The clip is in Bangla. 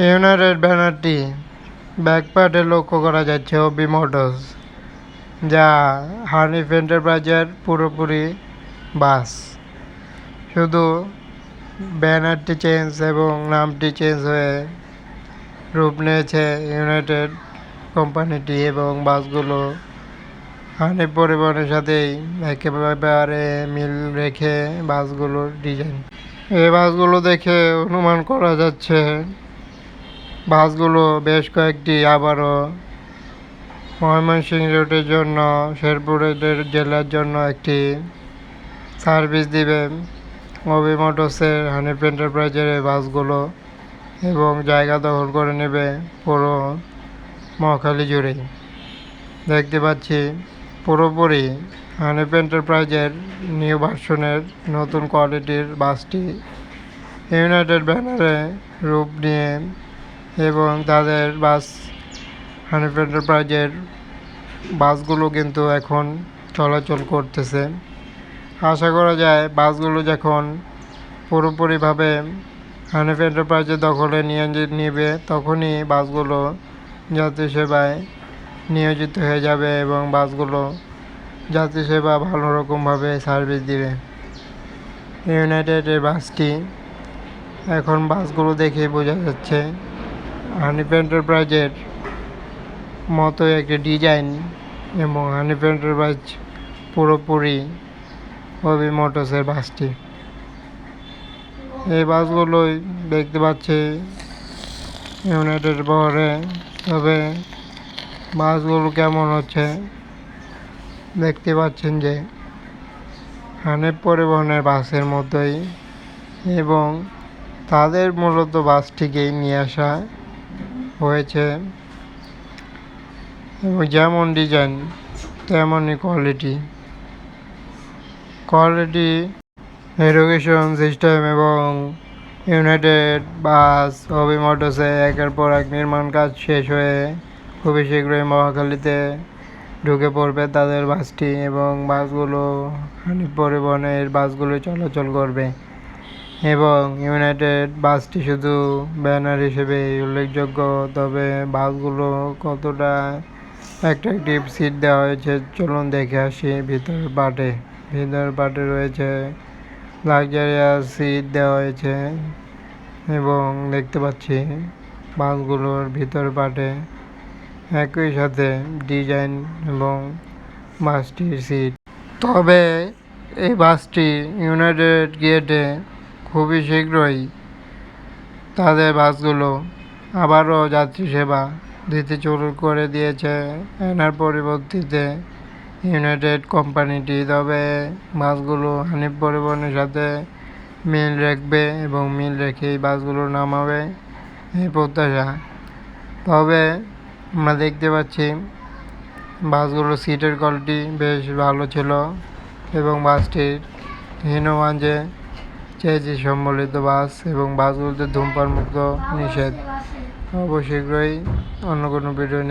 ইউনাইটেড ব্যানারটি ব্যাকপার্টে লক্ষ্য করা যাচ্ছে ওবি মোটরস, যা হানিফ এন্টারপ্রাইজের পুরোপুরি বাস। শুধু ব্যানারটি চেঞ্জ এবং নামটি চেঞ্জ হয়ে রূপ নিয়েছে ইউনাইটেড কোম্পানিটি এবং বাসগুলো হানিফ পরিবহনের সাথেই একেবারে মিল রেখে বাসগুলোর ডিজাইন। এই বাসগুলো দেখে অনুমান করা যাচ্ছে বাসগুলো বেশ কয়েকটি আবারও ময়মনসিংহ রোডের জন্য শেরপুরের জেলার জন্য একটি সার্ভিস দিবে ওবি মোটরসের হানিফ এন্টারপ্রাইজের এই বাসগুলো এবং জায়গা দখল করে নেবে পুরো মহাখালী জুড়ে। দেখতে পাচ্ছি পুরোপুরি হানিফ এন্টারপ্রাইজের নিউ ভার্সনের নতুন কোয়ালিটির বাসটি ইউনাইটেড ব্যানারে রূপ নিয়ে এবং তাদের বাস, হানিফ এন্টারপ্রাইজের বাসগুলো কিন্তু এখন চলাচল করতেছে। আশা করা যায় বাসগুলো যখন পুরোপুরিভাবে হানিফ এন্টারপ্রাইজের দখলে নিয়ে নেবে, তখনই বাসগুলো যাত্রী সেবায় নিয়োজিত হয়ে যাবে এবং বাসগুলো যাত্রী সেবা ভালো রকমভাবে সার্ভিস দিবে। ইউনাইটেডের বাসটি এখন বাসগুলো দেখে বোঝা যাচ্ছে হানিফ এন্টারপ্রাইজের মতো একটি ডিজাইন এবং হানিফ এন্টারপ্রাইজ পুরোপুরি ওবি মোটরসের বাসটি। এই বাসগুলোই দেখতে পাচ্ছি ইউনাইটেড বহরে তবে বাসগুলো কেমন হচ্ছে দেখতে পাচ্ছেন যে হানিফ পরিবহনের বাসের মতোই এবং তাদের মূলত বাসটিকেই নিয়ে আসা হয়েছে। এবং যেমন ডিজাইন তেমনই কোয়ালিটি কোয়ালিটি এডুকেশন সিস্টেম এবং ইউনাইটেড বাস হবি মোটরসে একের পর এক নির্মাণ কাজ শেষ হয়ে খুবই শীঘ্রই মহাখালীতে ঢুকে পড়বে তাদের বাসটি এবং বাসগুলো পরিবহনের বাসগুলো চলাচল করবে। এবং ইউনাইটেড বাসটি শুধু ব্যানার হিসেবে উল্লেখযোগ্য, তবে বাসগুলো কতটা অ্যাট্রাকটিভ সিট দেওয়া হয়েছে, চলুন দেখে আসি ভিতর পার্টে ভিতর পার্টে রয়েছে লাক্সারিয়াস সিট দেওয়া হয়েছে এবং দেখতে পাচ্ছি বাসগুলোর ভিতর পার্টে একই সাথে ডিজাইন এবং বাসটির সিট তবে এই বাসটি ইউনাইটেড গেটে খুবই শীঘ্রই তাদের বাসগুলো আবারও যাত্রী সেবা দিতে শুরু করে দিয়েছে। এনার পরিবর্তিতে ইউনাইটেড কোম্পানিটি তবে বাসগুলো হানিফ পরিবহনের সাথে মিল রাখবে এবং মিল রেখেই বাসগুলো নামাবে এই প্রত্যাশা। তবে আমরা দেখতে পাচ্ছি বাসগুলোর সিটের কোয়ালিটি বেশ ভালো ছিল এবং বাসটির হীনমাঞ্জে চেয়েছি সম্বলিত বাস এবং বাসগুলোতে ধূমপান মুক্ত নিষেধ। অবশ্যই অন্য কোনো ভিডিও